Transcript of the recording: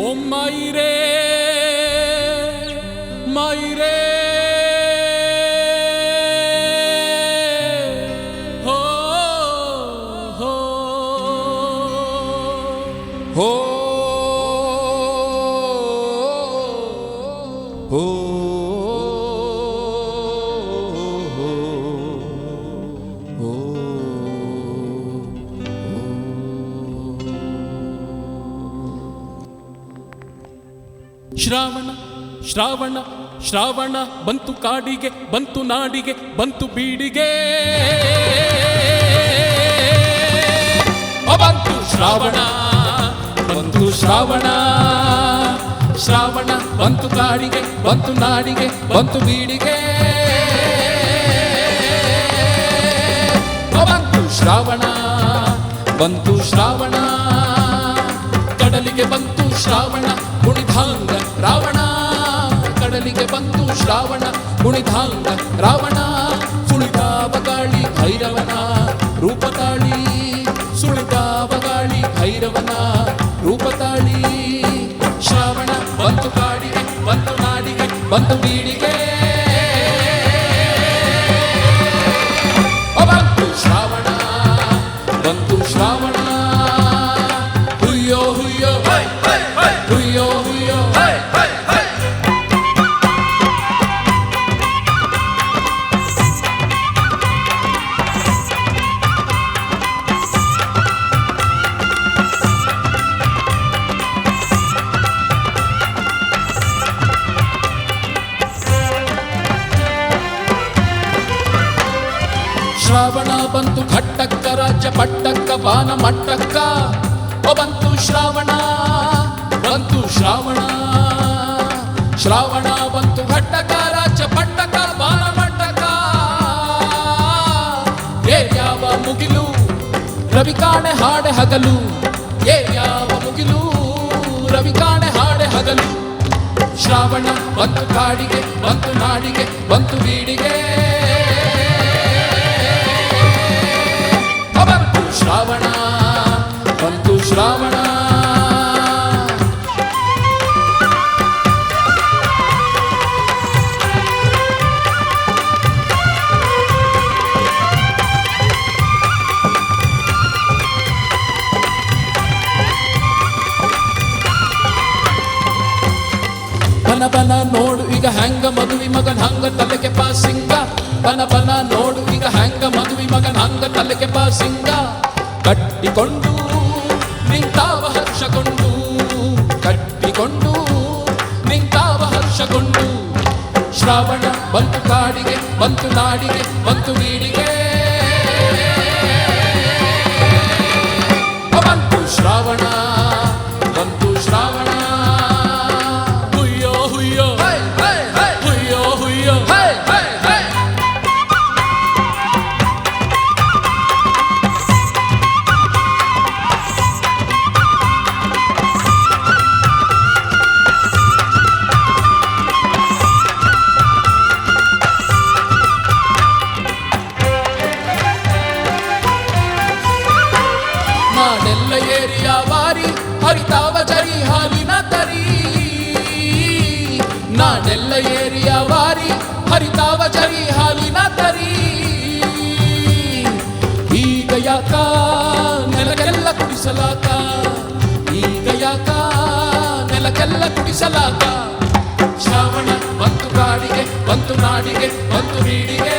Maire, Maire. Oh. Shravana Shravana Shravana ಬಂತು ಕಾಡಿಗೆ, ಬಂತು ನಾಡಿಗೆ, ಬಂತು ಬೀಡಿಗೆ. ಬಂತು ಶ್ರಾವಣ ಬಂತು ಶ್ರಾವಣ. ಶ್ರಾವಣ ಬಂತು ಕಾಡಿಗೆ, ಬಂತು ನಾಡಿಗೆ, ಬಂತು ಬೀಡಿಗೆ. ಬಂತು ಶ್ರಾವಣ ಬಂತು ಶ್ರಾವಣ. ಕಡಲಿಗೆ ಬಂತು ಶ್ರಾವಣ ಕುಣಿಧಾಂಗ ರಾವಣ. ಕಡಲಿಗೆ ಬಂತು ಶ್ರಾವಣ ಕುಣಿಧಾಂಗ ರಾವಣ. ಸುಳಿದಾವಗಾಳಿ ಭೈರವನ ರೂಪತಾಳಿ ಸುಳಿದಾವಗಾಳಿ ಭೈರವನ ರೂಪತಾಳಿ ಶ್ರಾವಣ ಬಂತು ಕಾಡಿಗೆ, ಬಂತು ನಾಡಿಗೆ, ಬಂತು ಬೀಡಿಗೆ. ಶ್ರಾವಣ ಬಂತು ಘಟ್ಟಕ್ಕ, ರಾಜ್ಯ ಪಟ್ಟಕ್ಕ, ಬಾನ ಮಟ್ಟಕ್ಕ. ಬಂತು ಶ್ರಾವಣ ಬಂತು ಶ್ರಾವಣ. ಶ್ರಾವಣ ಬಂತು ಘಟ್ಟಕ್ಕ, ರಾಜ್ಯ ಪಟ್ಟಕ್ಕ, ಬಾನ ಮಟ್ಟಕ್ಕ. ಏ ಯಾವ ಮುಗಿಲು? ರವಿ ಕಾಣೆ ಹಾಡೆ ಹಗಲು. ಏ ಯಾವ ಮುಗಿಲು? ರವಿ ಕಾಣೆ ಹಾಡೆ ಹಗಲು. ಶ್ರಾವಣ ಬಂತು ಕಾಡಿಗೆ, ಬಂತು ನಾಡಿಗೆ, ಬಂತು ಬೀಡಿಗೆ. ಬನ ಬನ ನೋಡು, ಈಗ ಹ್ಯಾಂಗ ಮದುವೆ ಮಗನ್ ಹಂಗ ತಲೆಗೆ ಪಾಸಿಂಗ ಬನ ಬನ ನೋಡು, ಈಗ ಹ್ಯಾಂಗ ಮದುವೆ ಮಗನ್ ಹಂಗ ತಲೆಗೆ ಪಾಸಿಂಗ ಕಟ್ಟಿಕೊಂಡು, ನಿಂತಾವ ಹರ್ಷಗೊಂಡು. ಕಟ್ಟಿಕೊಂಡು, ನಿಂತಾವ ಹರ್ಷಗೊಂಡು. ಶ್ರಾವಣ ಬಂತು ಕಾಡಿಗೆ, ಬಂತು ನಾಡಿಗೆ, ಬಂತು ನೀಡಿಗೆ ಬಂತು ಶ್ರಾವಣ. ಹರಿತಾವ ಜರಿ, ಹಾಲಿನ ತರಿ. ನಾನೆಲ್ಲ ಏರಿಯ ವಾರಿ, ಹರಿತಾವ ಜರಿ, ಹಾಲಿನ ತರಿ. ಈಗ ಯಾಕ ನೆಲಕ್ಕೆಲ್ಲ ಕುಡಿಸಲಾತ ಈಗ ಯಾಕ ನೆಲಕ್ಕೆಲ್ಲ ಕುಡಿಸಲಾತ ಶ್ರಾವಣ ಬಂತು ಕಾಡಿಗೆ, ಬಂತು ನಾಡಿಗೆ, ಬಂತು ಬೀಡಿಗೆ.